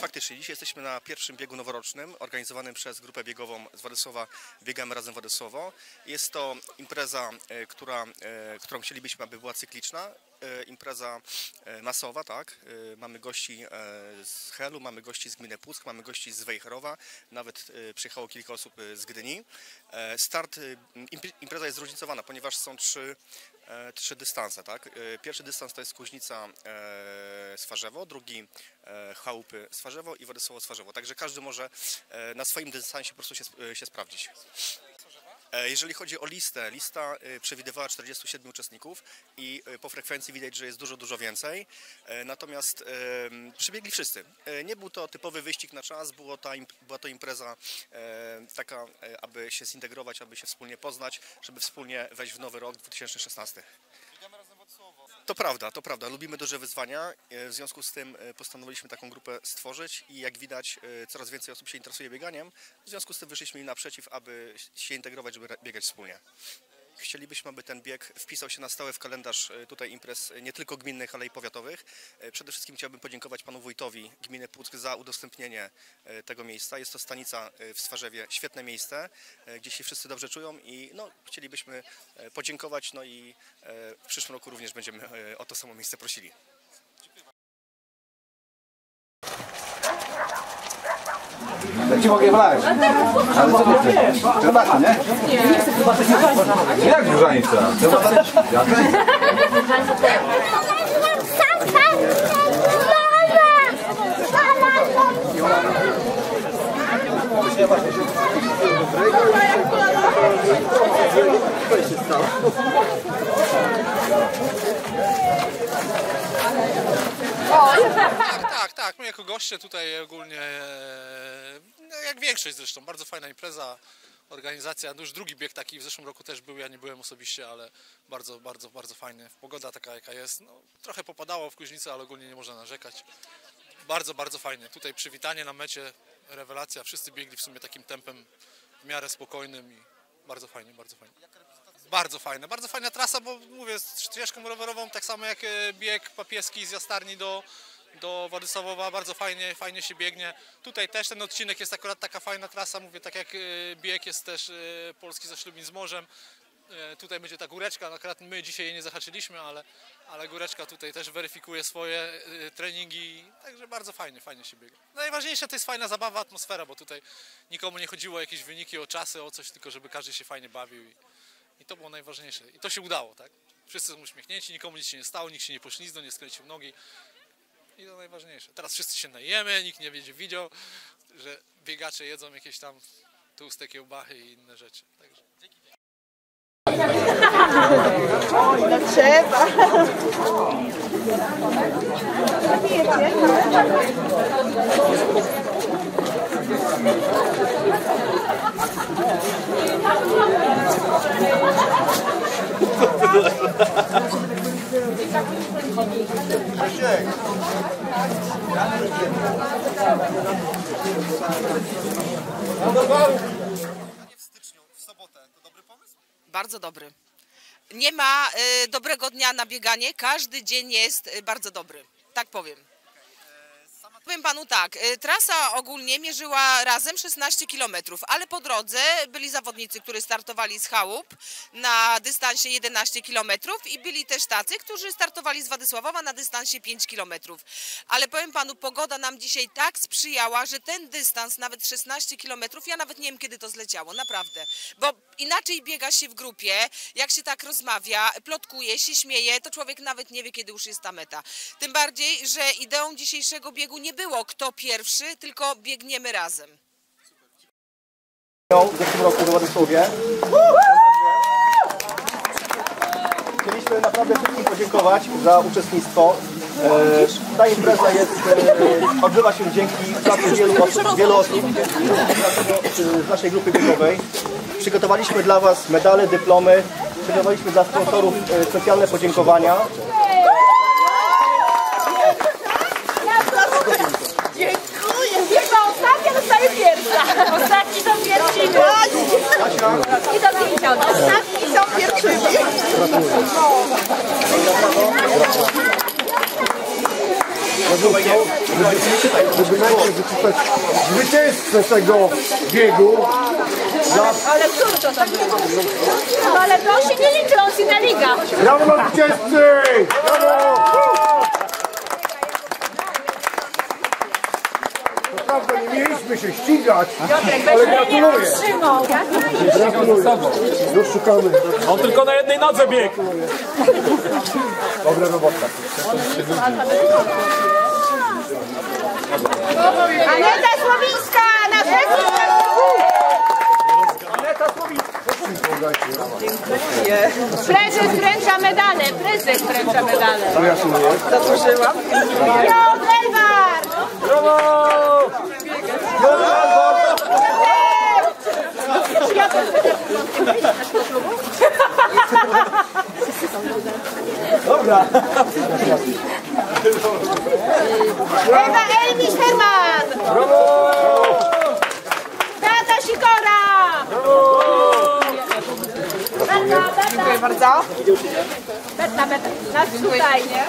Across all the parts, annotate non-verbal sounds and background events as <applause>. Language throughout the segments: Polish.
Faktycznie, dzisiaj jesteśmy na pierwszym biegu noworocznym organizowanym przez grupę biegową z Władysława Biegamy Razem Władysławo. Jest to impreza, e, która, e, którą chcielibyśmy, aby była cykliczna. E, Impreza e, masowa, tak. E, Mamy gości z Helu, mamy gości z gminy Puck, mamy gości z Wejherowa, nawet przyjechało kilka osób z Gdyni. Start, imp- impreza jest zróżnicowana, ponieważ są trzy trzy dystanse, tak? Pierwszy dystans to jest Kuźnica Swarzewo, drugi Chałupy Swarzewo i Władysławo Swarzewo. Także każdy może na swoim dystansie po prostu się, się sprawdzić. E, Jeżeli chodzi o listę, lista e, przewidywała 47 uczestników i e, po frekwencji widać, że jest dużo, dużo więcej. Natomiast przybiegli wszyscy. Nie był to typowy wyścig na czas, była to impreza taka, aby się zintegrować, aby się wspólnie poznać, żeby wspólnie wejść w nowy rok 2016. To prawda, to prawda. Lubimy duże wyzwania. E, W związku z tym e, postanowiliśmy taką grupę stworzyć i jak widać e, coraz więcej osób się interesuje bieganiem. W związku z tym wyszliśmy im naprzeciw, aby się integrować, żeby biegać wspólnie. Chcielibyśmy, aby ten bieg wpisał się na stałe w kalendarz e, tutaj imprez e, nie tylko gminnych, ale i powiatowych. E, Przede wszystkim chciałbym podziękować panu wójtowi gminy Puck za udostępnienie tego miejsca. Jest to stanica w Swarzewie, świetne miejsce, gdzie się wszyscy dobrze czują i no, chcielibyśmy podziękować. No i w przyszłym roku również będziemy o to samo miejsce prosili. Ci mogę wlać. Ale co ty chcesz? Herbatę, nie? Nie. Jak różanica? Tak, tak, tak. My jako goście tutaj ogólnie, e, no jak większość zresztą, bardzo fajna impreza, organizacja. No już drugi bieg taki w zeszłym roku też był, ja nie byłem osobiście, ale bardzo, bardzo, bardzo fajny. Pogoda taka jaka jest. No, trochę popadało w Kuźnicy, ale ogólnie nie można narzekać. Bardzo, bardzo fajnie. Tutaj przywitanie na mecie, rewelacja. Wszyscy biegli w sumie takim tempem w miarę spokojnym i bardzo fajnie, bardzo fajnie. Bardzo fajne, bardzo fajna trasa, bo mówię, z ścieżką rowerową, tak samo jak e, bieg papieski z Jastarni do, do Władysławowa, bardzo fajnie, fajnie się biegnie. Tutaj też ten odcinek jest akurat taka fajna trasa, mówię, tak jak e, bieg jest też e, polski ze Ślubin z morzem. E, Tutaj będzie ta góreczka, no akurat my dzisiaj jej nie zahaczyliśmy, ale, ale góreczka tutaj też weryfikuje swoje treningi, także bardzo fajnie, fajnie się biega. Najważniejsze to jest fajna zabawa, atmosfera, bo tutaj nikomu nie chodziło o jakieś wyniki, o czasy, o coś, tylko żeby każdy się fajnie bawił i, i to było najważniejsze. I to się udało, tak? Wszyscy są uśmiechnięci, nikomu nic się nie stało, nikt się nie poślizgnął, nie skręcił nogi. I to najważniejsze. Teraz wszyscy się najemy, nikt nie będzie widział, że biegacze jedzą jakieś tam tłuste kiełbachy i inne rzeczy. Także. Trzeba. <laughs> w styczniu, w sobotę, to dobry pomysł? Bardzo dobry. Nie ma y, dobrego dnia na bieganie, każdy dzień jest y, bardzo dobry. Tak powiem. Powiem panu tak, y, trasa ogólnie mierzyła razem 16 km, ale po drodze byli zawodnicy, którzy startowali z chałup na dystansie 11 km i byli też tacy, którzy startowali z Władysławowa na dystansie 5 km. Ale powiem panu, pogoda nam dzisiaj tak sprzyjała, że ten dystans, nawet 16 km, ja nawet nie wiem kiedy to zleciało, naprawdę. Bo inaczej biega się w grupie, jak się tak rozmawia, plotkuje, się śmieje, to człowiek nawet nie wie, kiedy już jest ta meta. Tym bardziej, że ideą dzisiejszego biegu nie było kto pierwszy, tylko biegniemy razem. w zeszłym roku w Władysławie. Chcieliśmy naprawdę wszystkim podziękować za uczestnictwo. E, Ta impreza jest, e, odbywa się dzięki pracy wielu osób, wielu osób z naszej grupy biegowej. Przygotowaliśmy dla Was medale, dyplomy, przygotowaliśmy dla sponsorów e, specjalne podziękowania. Żeby najpierw wyczytać zwycięzcę tego biegu. Ale który to tam był? No ale to się nie liczy, on się nie liga. Brawo dla zwycięzcy! Brawo! Co prawda nie mieliśmy ścigać, ale gratuluję. Gratuluję. Już szukamy. On tylko na jednej nodze biegł. Dobra robota. Aneta Słowińska, na pewno. Prezes wręcza medale, prezes wręcza medale. Zasłużyłam. Piotr Elwar! Ewa Elmisz Herman! Beata Sikora! Dziękuję bardzo. Beta, beta. Nas tutaj, nie?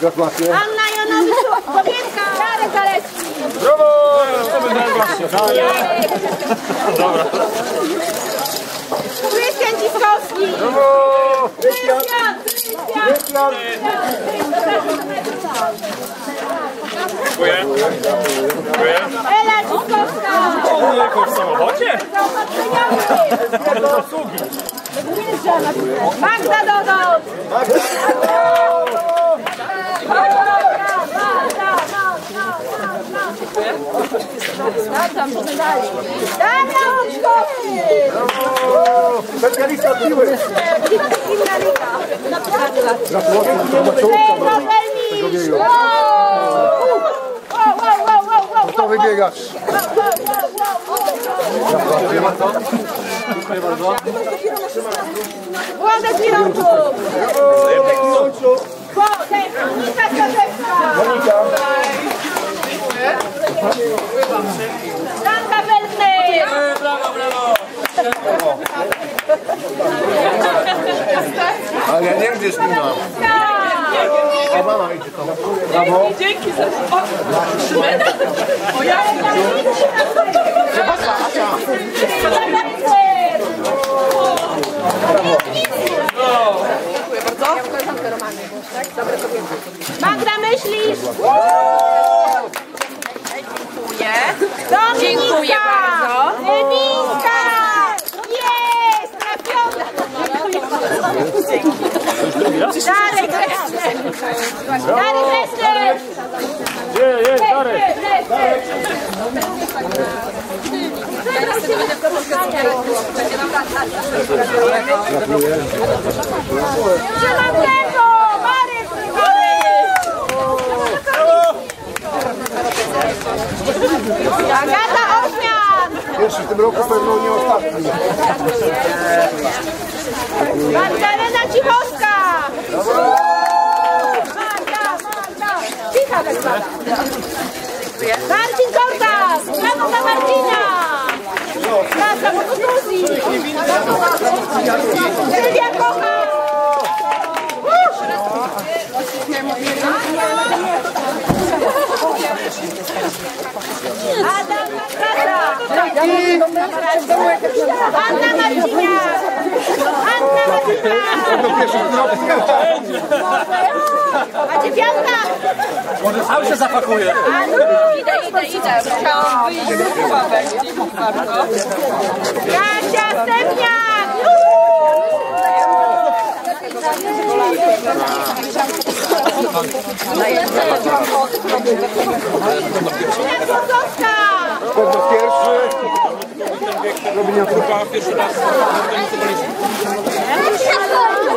Gratulacje. Anna Jonowicz, Bobienka, Jarek Zalecki. Krystian Ciskowski. Krystian, Krystian. Dziękuję. Dziękuję. Ela. Jechał w samochodzie? Magda Dodot. Damian Łączkowski! Specjalista piły. Inna liga. Gratulacje do Maciołka. Tego biegu. Gotowy biegacz. Władek Mirączuk! Władek, Monika Korzewska! Danka Beltny! Ale ja nie wiem, gdzie jest Nina. A mama idzie tam. Brawo. Magda Darek Lester! Darek Lester! Gdzie jest Darek? Trzymam tempo! Marek Agata Ośmian! Pierwszy w tym roku pewno Marcin Kortas! Brawo dla Marcina! Praca po kontuzji! Sylwia Kocha! Adam Kasa! Anna Marciniak! Do pierwszy. A dziewiątka? Może sam się zapakuje. Idę, idę, idę. Chciałam wyjść Kasia Stepniak! Marcina Kłosowska! Pewno pierwszy. Robienia